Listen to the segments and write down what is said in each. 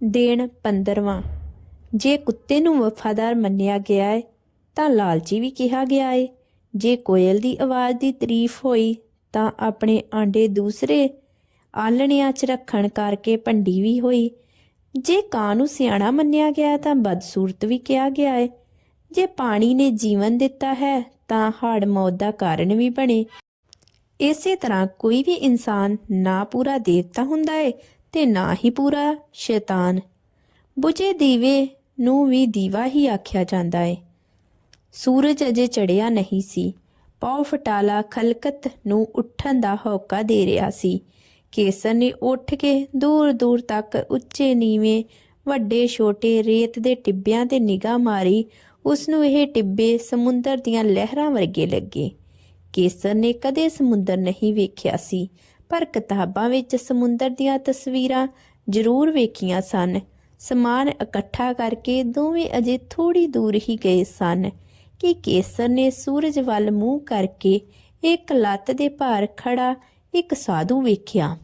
ਦੇਣ 15ਵਾਂ ਜੇ ਕੁੱਤੇ ਨੂੰ ਵਫਾਦਾਰ ਮੰਨਿਆ ਗਿਆ ਹੈ ਤਾਂ ਲਾਲਚੀ ਵੀ ਕਿਹਾ ਗਿਆ ਹੈ ਜੇ ਕੋਇਲ ਦੀ ਆਵਾਜ਼ ਦੀ ਤਾਰੀਫ ਹੋਈ, ਤਾਂ ਆਪਣੇ ਆਂਡੇ ਦੂਸਰੇ ਆਲਣਿਆਂ 'ਚ ਰੱਖਣ ਕਰਕੇ ਭੰਡੀ ਵੀ ਹੋਈ। ਜੇ ਕਾਂ ਨੂੰ ਸਿਆਣਾ ਮੰਨਿਆ ਗਿਆ, ਤਾਂ ਬਦਸੂਰਤ ਵੀ ਕਿਹਾ ਗਿਆ ਹੈ ਜੇ ਪਾਣੀ ਨੇ ਜੀਵਨ ਦਿੱਤਾ ਹੈ, ਤਾਂ ਹੜ ਮੌਤ ਦਾ ਕਾਰਨ ਵੀ ਬਣੇ। ਇਸੇ ਤਰ੍ਹਾਂ ਕੋਈ ਵੀ ਇਨਸਾਨ ਨਾ ਪੂਰਾ ਦੇਵਤਾ ਹੁੰਦਾ ਹੈ ਤੇ ਨਾ ਹੀ ਪੂਰਾ ਸ਼ੈਤਾਨ। ਬੁਝੇ ਦੀਵੇ ਨੂੰ ਵੀ ਦੀਵਾ ਹੀ ਆਖਿਆ ਜਾਂਦਾ ਹੈ ਸੂਰਜ ਅਜੇ ਚੜਿਆ ਨਹੀਂ ਸੀ। ਪੌ ਫਟਾਲਾ ਖਲਕਤ ਨੂੰ ਉੱਠਣ ਦਾ ਹੌਕਾ ਦੇ ਰਿਹਾ ਸੀ। ਕੇਸਰ ਨੇ ਉੱਠ ਕੇ ਦੂਰ ਦੂਰ ਤੱਕ ਉੱਚੇ ਨੀਵੇਂ, ਵੱਡੇ ਛੋਟੇ ਰੇਤ ਦੇ ਟਿੱਬਿਆਂ ਤੇ ਨਿਗਾਹ ਮਾਰੀ। ਉਸ ਨੂੰ ਇਹ ਟਿੱਬੇ ਸਮੁੰਦਰ ਦੀਆਂ ਲਹਿਰਾਂ ਵਰਗੇ ਲੱਗੇ। ਕੇਸਰ ਨੇ ਕਦੇ ਸਮੁੰਦਰ ਨਹੀਂ ਵੇਖਿਆ ਸੀ। ਪਰ ਕਿਤਾਬਾਂ ਵਿੱਚ ਸਮੁੰਦਰ ਦੀਆਂ ਤਸਵੀਰਾਂ ਜ਼ਰੂਰ ਵੇਖੀਆਂ ਸਨ। ਸਮਾਨ ਇਕੱਠਾ ਕਰਕੇ ਦੋਵੇਂ ਅਜੇ ਥੋੜੀ ਦੂਰ ਹੀ ਗਏ ਸਨ ਕਿ ਕੇਸਰ ਨੇ ਸੂਰਜ ਵੱਲ ਮੂੰਹ ਕਰਕੇ ਇੱਕ ਲੱਤ ਦੇ ਭਾਰ ਖੜਾ ਇੱਕ ਸਾਧੂ ਵੇਖਿਆ।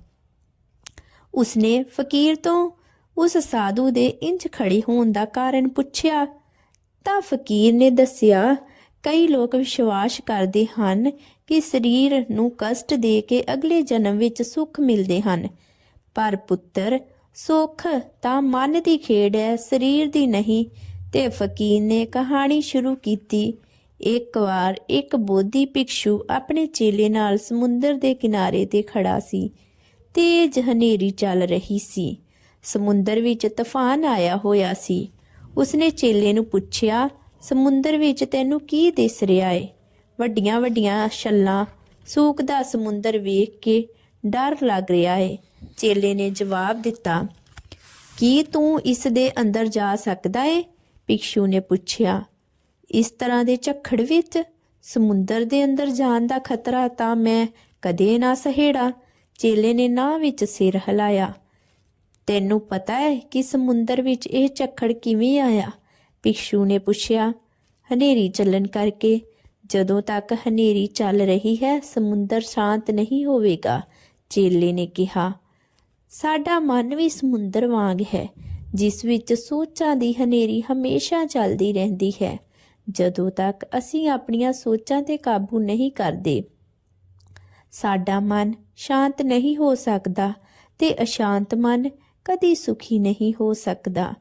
ਉਸਨੇ ਫਕੀਰ ਤੋਂ ਉਸ ਸਾਧੂ ਦੇ ਇੰਜ ਖੜੀ ਹੋਣ ਦਾ ਕਾਰਨ ਪੁੱਛਿਆ, ਤਾਂ ਫਕੀਰ ਨੇ ਦੱਸਿਆ ਕਈ ਲੋਕ ਵਿਸ਼ਵਾਸ ਕਰਦੇ ਹਨ ਕਿ ਸਰੀਰ ਨੂੰ ਕਸ਼ਟ ਦੇ ਕੇ ਅਗਲੇ ਜਨਮ ਵਿੱਚ ਸੁੱਖ ਮਿਲਦੇ ਹਨ। ਪਰ ਪੁੱਤਰ, ਸੁੱਖ ਤਾਂ ਮਨ ਦੀ ਖੇਡ ਹੈ, ਸਰੀਰ ਦੀ ਨਹੀਂ। ਤੇ ਫਕੀਰ ਨੇ ਕਹਾਣੀ ਸ਼ੁਰੂ ਕੀਤੀ। ਇੱਕ ਵਾਰ ਇੱਕ ਬੋਧੀ ਭਿਕਸ਼ੂ ਆਪਣੇ ਚੇਲੇ ਨਾਲ ਸਮੁੰਦਰ ਦੇ ਕਿਨਾਰੇ ਤੇ ਖੜਾ ਸੀ। ਤੇਜ਼ ਹਨੇਰੀ ਚੱਲ ਰਹੀ ਸੀ। ਸਮੁੰਦਰ ਵਿੱਚ ਤੂਫਾਨ ਆਇਆ ਹੋਇਆ ਸੀ। ਉਸਨੇ ਚੇਲੇ ਨੂੰ ਪੁੱਛਿਆ ਸਮੁੰਦਰ ਵਿੱਚ ਤੈਨੂੰ ਕੀ ਦਿਸ ਰਿਹਾ ਏ? ਵੱਡੀਆਂ ਵੱਡੀਆਂ ਛੱਲਾਂ ਸੂਕਦਾ ਸਮੁੰਦਰ ਵੇਖ ਕੇ ਡਰ ਲੱਗ ਰਿਹਾ ਏ। ਚੇਲੇ ਨੇ ਜਵਾਬ ਦਿੱਤਾ, ਕੀ ਤੂੰ ਇਸ ਦੇ ਅੰਦਰ ਜਾ ਸਕਦਾ ਏ? ਭਿਕਸ਼ੂ ਨੇ ਪੁੱਛਿਆ, ਇਸ ਤਰ੍ਹਾਂ ਦੇ ਝੱਖੜ ਵਿੱਚ ਸਮੁੰਦਰ ਦੇ ਅੰਦਰ ਜਾਣ ਦਾ ਖਤਰਾ ਤਾਂ ਮੈਂ ਕਦੇ ਨਾ ਸਹੇੜਾ। ਚੇਲੇ ਨੇ ਨਾ ਵਿੱਚ ਸਿਰ ਹਿਲਾਇਆ, ਤੈਨੂੰ ਪਤਾ ਹੈ ਕਿ ਸਮੁੰਦਰ ਵਿੱਚ ਇਹ ਝੱਖੜ ਕਿਵੇਂ ਆਇਆ? ਭਿਕਸ਼ੂ ਨੇ ਪੁੱਛਿਆ, ਹਨੇਰੀ ਚੱਲਣ ਕਰਕੇ ਜਦੋਂ ਤੱਕ ਹਨੇਰੀ ਚੱਲ ਰਹੀ ਹੈ, ਸਮੁੰਦਰ ਸ਼ਾਂਤ ਨਹੀਂ ਹੋਵੇਗਾ, ਚੇਲੇ ਨੇ ਕਿਹਾ। ਸਾਡਾ ਮਨ ਵੀ ਸਮੁੰਦਰ ਵਾਂਗ ਹੈ, ਜਿਸ ਵਿੱਚ ਸੋਚਾਂ ਦੀ ਹਨੇਰੀ ਹਮੇਸ਼ਾ ਚੱਲਦੀ ਰਹਿੰਦੀ ਹੈ। ਜਦੋਂ ਤੱਕ ਅਸੀਂ ਆਪਣੀਆਂ ਸੋਚਾਂ ਤੇ ਕਾਬੂ ਨਹੀਂ ਕਰਦੇ, ਸਾਡਾ ਮਨ ਸ਼ਾਂਤ ਨਹੀਂ ਹੋ ਸਕਦਾ ਤੇ ਅਸ਼ਾਂਤ ਮਨ ਕਦੀ ਸੁਖੀ ਨਹੀਂ ਹੋ ਸਕਦਾ।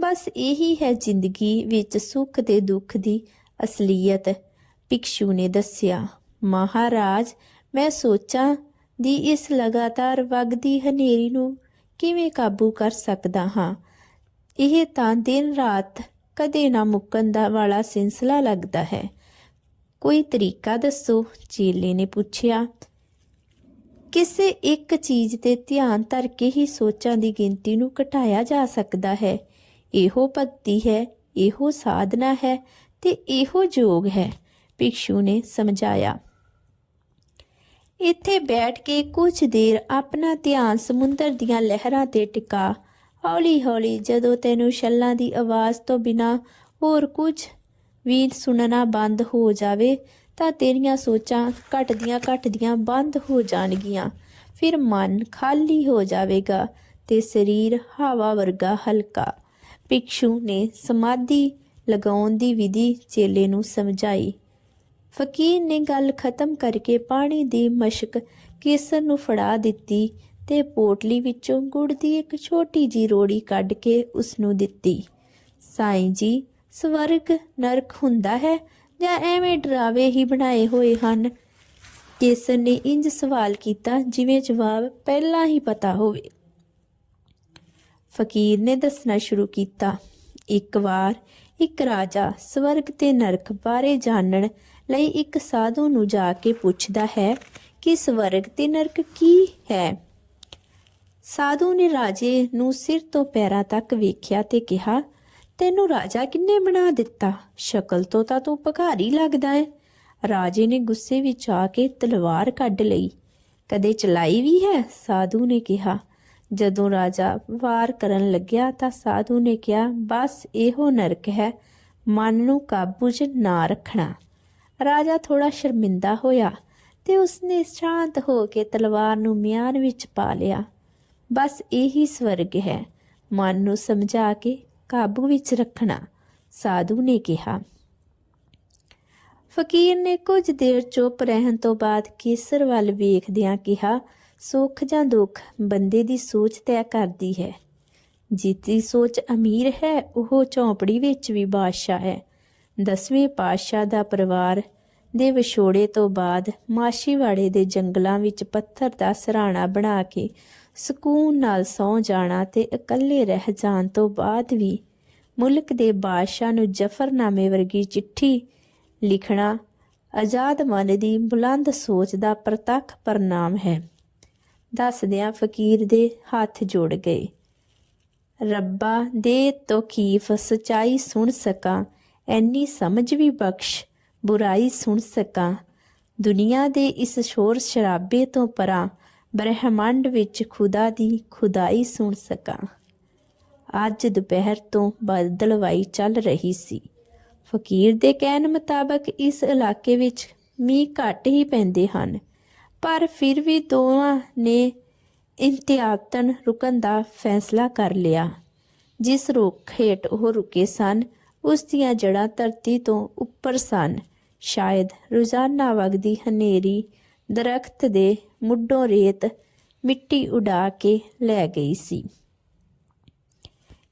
ਬਸ ਇਹੀ ਹੈ ਜ਼ਿੰਦਗੀ ਵਿੱਚ ਸੁੱਖ ਤੇ ਦੁੱਖ ਦੀ ਅਸਲੀਅਤ, ਭਿਕਸ਼ੂ ਨੇ ਦੱਸਿਆ। ਮਹਾਰਾਜ, ਮੈਂ ਸੋਚਾਂ ਦੀ ਇਸ ਲਗਾਤਾਰ ਵਗਦੀ ਹਨੇਰੀ ਨੂੰ ਕਿਵੇਂ ਕਾਬੂ ਕਰ ਸਕਦਾ ਹਾਂ? ਇਹ ਤਾਂ ਦਿਨ ਰਾਤ ਕਦੇ ਨਾ ਮੁੱਕਣ ਦਾ ਵਾਲਾ ਸਿਲਸਿਲਾ ਲੱਗਦਾ ਹੈ। ਕੋਈ ਤਰੀਕਾ ਦੱਸੋ? ਚੇਲੇ ਨੇ ਪੁੱਛਿਆ। ਕਿਸੇ ਇੱਕ ਚੀਜ਼ ਤੇ ਧਿਆਨ ਧਰ ਕੇ ਹੀ ਸੋਚਾਂ ਦੀ ਗਿਣਤੀ ਨੂੰ ਘਟਾਇਆ ਜਾ ਸਕਦਾ ਹੈ। ਇਹੋ ਭਗਤੀ ਹੈ, ਇਹੋ ਸਾਧਨਾ ਹੈ ਤੇ ਇਹੋ ਯੋਗ ਹੈ, ਭਿਕਸ਼ੂ ਨੇ ਸਮਝਾਇਆ। ਇੱਥੇ ਬੈਠ ਕੇ ਕੁਝ ਦੇਰ ਆਪਣਾ ਧਿਆਨ ਸਮੁੰਦਰ ਦੀਆਂ ਲਹਿਰਾਂ ਤੇ ਟਿਕਾ। ਹੌਲੀ-ਹੌਲੀ ਜਦੋਂ ਤੈਨੂੰ ਛੱਲਾਂ ਦੀ ਆਵਾਜ਼ ਤੋਂ ਬਿਨਾ ਹੋਰ ਕੁਝ ਵੀ ਸੁਣਨਾ ਬੰਦ ਹੋ ਜਾਵੇ, ਤਾਂ ਤੇਰੀਆਂ ਸੋਚਾਂ ਘਟਦੀਆਂ ਘਟਦੀਆਂ ਬੰਦ ਹੋ ਜਾਣਗੀਆਂ। ਫਿਰ ਮਨ ਖਾਲੀ ਹੋ ਜਾਵੇਗਾ ਤੇ ਸਰੀਰ ਹਵਾ ਵਰਗਾ ਹਲਕਾ। ਭਿਕਸ਼ੂ ਨੇ ਸਮਾਧੀ ਲਗਾਉਣ ਦੀ ਵਿਧੀ ਚੇਲੇ ਨੂੰ ਸਮਝਾਈ। ਫਕੀਰ ਨੇ ਗੱਲ ਖਤਮ ਕਰਕੇ ਪਾਣੀ ਦੀ ਮਸ਼ਕ ਕੇਸਰ ਨੂੰ ਫੜਾ ਦਿੱਤੀ ਤੇ ਪੋਟਲੀ ਵਿੱਚੋਂ ਗੁੜ ਦੀ ਇੱਕ ਛੋਟੀ ਜੀ ਰੋੜੀ ਕੱਢ ਕੇ ਉਸ ਨੂੰ ਦਿੱਤੀ। ਸਾਈਂ ਜੀ, ਸਵਰਗ ਨਰਕ ਹੁੰਦਾ ਹੈ ਜਾਂ ਐਵੇਂ ਡਰਾਵੇ ਹੀ ਬਣਾਏ ਹੋਏ ਹਨ? ਕੇਸਰ ਨੇ ਇੰਜ ਸਵਾਲ ਕੀਤਾ ਜਿਵੇਂ ਜਵਾਬ ਪਹਿਲਾਂ ਹੀ ਪਤਾ ਹੋਵੇ। ਫਕੀਰ ਨੇ ਦੱਸਣਾ ਸ਼ੁਰੂ ਕੀਤਾ। ਇੱਕ ਵਾਰ ਇੱਕ ਰਾਜਾ ਸਵਰਗ ਤੇ ਨਰਕ ਬਾਰੇ ਜਾਣਨ ਲਈ ਇੱਕ ਸਾਧੂ ਨੂੰ ਜਾ ਕੇ ਪੁੱਛਦਾ ਹੈ ਕਿ ਸਵਰਗ ਤੇ ਨਰਕ ਕੀ ਹੈ। ਸਾਧੂ ਨੇ ਰਾਜੇ ਨੂੰ ਸਿਰ ਤੋਂ ਪੈਰਾਂ ਤੱਕ ਵੇਖਿਆ ਤੇ ਕਿਹਾ, ਤੈਨੂੰ ਰਾਜਾ ਕਿੰਨੇ ਬਣਾ ਦਿੱਤਾ? ਸ਼ਕਲ ਤੋਂ ਤਾਂ ਤੂੰ ਭਿਖਾਰੀ ਲੱਗਦਾ ਹੈ ਰਾਜੇ ਨੇ ਗੁੱਸੇ ਵਿੱਚ ਆ ਕੇ ਤਲਵਾਰ ਕੱਢ ਲਈ। ਕਦੇ ਚਲਾਈ ਵੀ ਹੈ? ਸਾਧੂ ਨੇ ਕਿਹਾ। ਜਦੋਂ ਰਾਜਾ ਵਾਰ ਕਰਨ ਲੱਗਿਆ ਤਾਂ ਸਾਧੂ ਨੇ ਕਿਹਾ, ਬਸ ਇਹੋ ਨਰਕ ਹੈ, ਮਨ ਨੂੰ ਕਾਬੂ 'ਚ ਨਾ ਰੱਖਣਾ। ਰਾਜਾ ਥੋੜਾ ਸ਼ਰਮਿੰਦਾ ਹੋਇਆ ਤੇ ਉਸਨੇ ਸ਼ਾਂਤ ਹੋ ਕੇ ਤਲਵਾਰ ਨੂੰ ਮਿਆਨ ਵਿੱਚ ਪਾ ਲਿਆ। ਬਸ ਇਹੀ ਸਵਰਗ ਹੈ, ਮਨ ਨੂੰ ਸਮਝਾ ਕੇ ਕਾਬੂ ਵਿੱਚ ਰੱਖਣਾ, ਸਾਧੂ ਨੇ ਕਿਹਾ। ਫਕੀਰ ਨੇ ਕੁਝ ਦੇਰ ਚੁੱਪ ਰਹਿਣ ਤੋਂ ਬਾਅਦ ਕੇਸਰ ਵੱਲ ਵੇਖਦਿਆਂ ਕਿਹਾ ਸੁੱਖ ਜਾਂ ਦੁੱਖ ਬੰਦੇ ਦੀ ਸੋਚ ਤੈਅ ਕਰਦੀ ਹੈ। ਜਿੱਤੀ ਸੋਚ ਅਮੀਰ ਹੈ, ਉਹ ਝੌਂਪੜੀ ਵਿੱਚ ਵੀ ਬਾਦਸ਼ਾਹ ਹੈ। ਦਸਵੇਂ ਪਾਤਸ਼ਾਹ ਦਾ ਪਰਿਵਾਰ ਦੇ ਵਿਛੋੜੇ ਤੋਂ ਬਾਅਦ ਮਾਸ਼ੀਵਾੜੇ ਦੇ ਜੰਗਲਾਂ ਵਿੱਚ ਪੱਥਰ ਦਾ ਸਰਾਣਾ ਬਣਾ ਕੇ ਸਕੂਨ ਨਾਲ ਸੌ ਜਾਣਾ ਤੇ ਇਕੱਲੇ ਰਹਿ ਜਾਣ ਤੋਂ ਬਾਅਦ ਵੀ ਮੁਲਕ ਦੇ ਬਾਦਸ਼ਾਹ ਨੂੰ ਜਫਰਨਾਮੇ ਵਰਗੀ ਚਿੱਠੀ ਲਿਖਣਾ ਆਜ਼ਾਦ ਮਨ ਦੀ ਬੁਲੰਦ ਸੋਚ ਦਾ ਪ੍ਰਤੱਖ ਪ੍ਰਣਾਮ ਹੈ। ਦੱਸਦਿਆਂ ਫਕੀਰ ਦੇ ਹੱਥ ਜੋੜ ਗਏ। ਰੱਬਾ, ਦੇ ਤੋਕੀਫ ਸਚਾਈ ਸੁਣ ਸਕਾਂ, ਐਨੀ ਸਮਝ ਵੀ ਬਖਸ਼, ਬੁਰਾਈ ਸੁਣ ਸਕਾਂ। ਦੁਨੀਆ ਦੇ ਇਸ ਸ਼ੋਰ ਸ਼ਰਾਬੇ ਤੋਂ ਪਰਾਂ ਬ੍ਰਹਿਮੰਡ ਵਿੱਚ ਖੁਦਾ ਦੀ ਖੁਦਾਈ ਸੁਣ ਸਕਾਂ। ਅੱਜ ਦੁਪਹਿਰ ਤੋਂ ਬਦਲਵਾਈ ਚੱਲ ਰਹੀ ਸੀ। ਫਕੀਰ ਦੇ ਕਹਿਣ ਮੁਤਾਬਕ ਇਸ ਇਲਾਕੇ ਵਿੱਚ ਮੀਂਹ ਘੱਟ ਹੀ ਪੈਂਦੇ ਹਨ। ਪਰ ਫਿਰ ਵੀ ਦੋਵਾਂ ਨੇ ਇੰਤਿਆਤਨ ਰੁਕਣ ਦਾ ਫੈਸਲਾ ਕਰ ਲਿਆ। ਜਿਸ ਰੁੱਖ ਹੇਠ ਉਹ ਰੁਕੇ ਸਨ, ਉਸ ਦੀਆਂ ਜੜ੍ਹਾਂ ਧਰਤੀ ਤੋਂ ਉੱਪਰ ਸਨ। ਸ਼ਾਇਦ ਰੋਜ਼ਾਨਾ ਵਗਦੀ ਹਨੇਰੀ ਦਰਖਤ ਦੇ ਮੁੱਢੋਂ ਰੇਤ ਮਿੱਟੀ ਉਡਾ ਕੇ ਲੈ ਗਈ ਸੀ।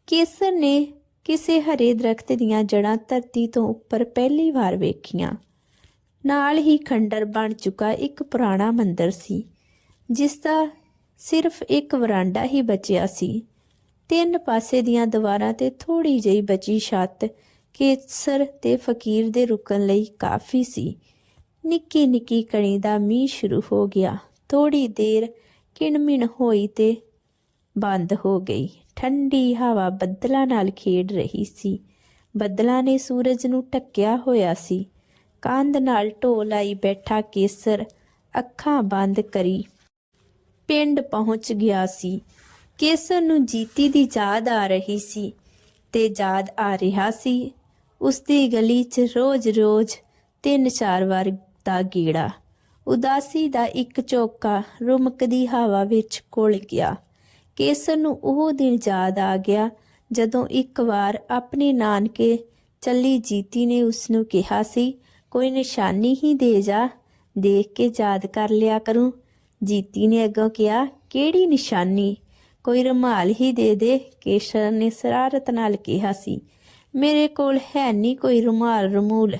ਕੇਸਰ ਨੇ ਕਿਸੇ ਹਰੇ ਦਰਖਤ ਦੀਆਂ ਜੜ੍ਹਾਂ ਧਰਤੀ ਤੋਂ ਉੱਪਰ ਪਹਿਲੀ ਵਾਰ ਵੇਖੀਆਂ। ਨਾਲ ਹੀ ਖੰਡਰ ਬਣ ਚੁੱਕਾ ਇੱਕ ਪੁਰਾਣਾ ਮੰਦਰ ਸੀ, ਜਿਸ ਦਾ ਸਿਰਫ ਇੱਕ ਵਰਾਂਡਾ ਹੀ ਬਚਿਆ ਸੀ। ਤਿੰਨ ਪਾਸੇ ਦੀਆਂ ਦੀਵਾਰਾਂ ਤੇ ਥੋੜੀ ਜਿਹੀ ਬਚੀ ਛੱਤ ਕੇਸਰ ਤੇ ਫਕੀਰ ਦੇ ਰੁਕਣ ਲਈ ਕਾਫੀ ਸੀ। ਨਿੱਕੀ ਨਿੱਕੀ ਕਣੀ ਦਾ ਮੀਂਹ ਸ਼ੁਰੂ ਹੋ ਗਿਆ। ਥੋੜੀ ਦੇਰ ਕਿਣਮਿਣ ਹੋਈ ਤੇ ਬੰਦ ਹੋ ਗਈ। ਠੰਡੀ ਹਵਾ ਬੱਦਲਾਂ ਨਾਲ ਖੇਡ ਰਹੀ ਸੀ। ਬੱਦਲਾਂ ਨੇ ਸੂਰਜ ਨੂੰ ਢੱਕਿਆ ਹੋਇਆ ਸੀ। ਕੰਧ ਨਾਲ ਢੋ ਲਾਈ ਬੈਠਾ ਕੇਸਰ, ਅੱਖਾਂ ਬੰਦ ਕਰੀ। ਪਿੰਡ ਪਹੁੰਚ ਗਿਆ ਸੀ। ਕੇਸਰ ਨੂੰ ਜੀਤੀ ਦੀ ਯਾਦ ਆ ਰਹੀ ਸੀ ਤੇ ਯਾਦ ਆ ਰਿਹਾ ਸੀ ਉਸ ਦੀ ਗਲੀ 'ਚ ਰੋਜ਼-ਰੋਜ਼ ਤਿੰਨ ਚਾਰ ਵਾਰ ਦਾ ਗੀੜਾ। ਉਦਾਸੀ ਦਾ ਇੱਕ ਝੋਕਾ ਰੁਮਕਦੀ ਹਵਾ ਵਿੱਚ ਘੁਲ ਗਿਆ। ਕੇਸਰ ਨੂੰ ਉਹ ਦਿਨ ਯਾਦ ਆ ਗਿਆ ਜਦੋਂ ਇੱਕ ਵਾਰ ਆਪਣੇ ਨਾਨਕੇ ਚੱਲੀ ਜੀਤੀ ਨੇ ਉਸ ਨੂੰ ਕਿਹਾ ਸੀ ਕੋਈ ਨਿਸ਼ਾਨੀ ਹੀ ਦੇ ਜਾ, ਦੇਖ ਕੇ ਯਾਦ ਕਰ ਲਿਆ ਕਰੂੰ। ਜੀਤੀ ਨੇ ਅੱਗੋਂ ਕਿਹਾ, ਕਿਹੜੀ ਨਿਸ਼ਾਨੀ? ਕੋਈ ਰੁਮਾਲ ਹੀ ਦੇ ਦੇ, ਕੇਸ਼ਰ ਨੇ ਸਰਾਰਤ ਨਾਲ ਕਿਹਾ ਸੀ। ਮੇਰੇ ਕੋਲ ਹੈ ਨਹੀਂ ਕੋਈ ਰੁਮਾਲ, ਰਮੂਲ।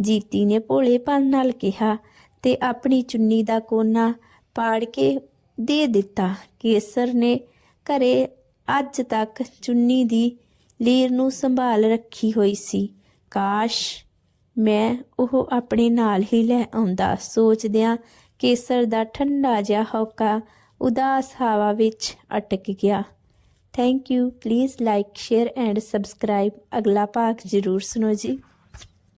ਜੀਤੀ ਨੇ ਭੋਲੇਪਨ ਨਾਲ ਕਿਹਾ ਤੇ ਆਪਣੀ ਚੁੰਨੀ ਦਾ ਕੋਨਾ ਪਾੜ ਕੇ ਦੇ ਦਿੱਤਾ। ਕੇਸਰ ਨੇ ਘਰੇ ਅੱਜ ਤੱਕ ਚੁੰਨੀ ਦੀ ਲੀਰ ਨੂੰ ਸੰਭਾਲ ਰੱਖੀ ਹੋਈ ਸੀ। ਕਾਸ਼ ਮੈਂ ਉਹ ਆਪਣੇ ਨਾਲ ਹੀ ਲੈ ਆਉਂਦਾ। ਸੋਚਦਿਆਂ ਕੇਸਰ ਦਾ ਠੰਡਾ ਜਿਹਾ ਹੌਕਾ ਉਦਾਸ ਹਵਾ ਵਿੱਚ ਅਟਕ ਗਿਆ। Thank you please like share and subscribe ਅਗਲਾ ਭਾਗ ਜ਼ਰੂਰ ਸੁਣੋ ਜੀ।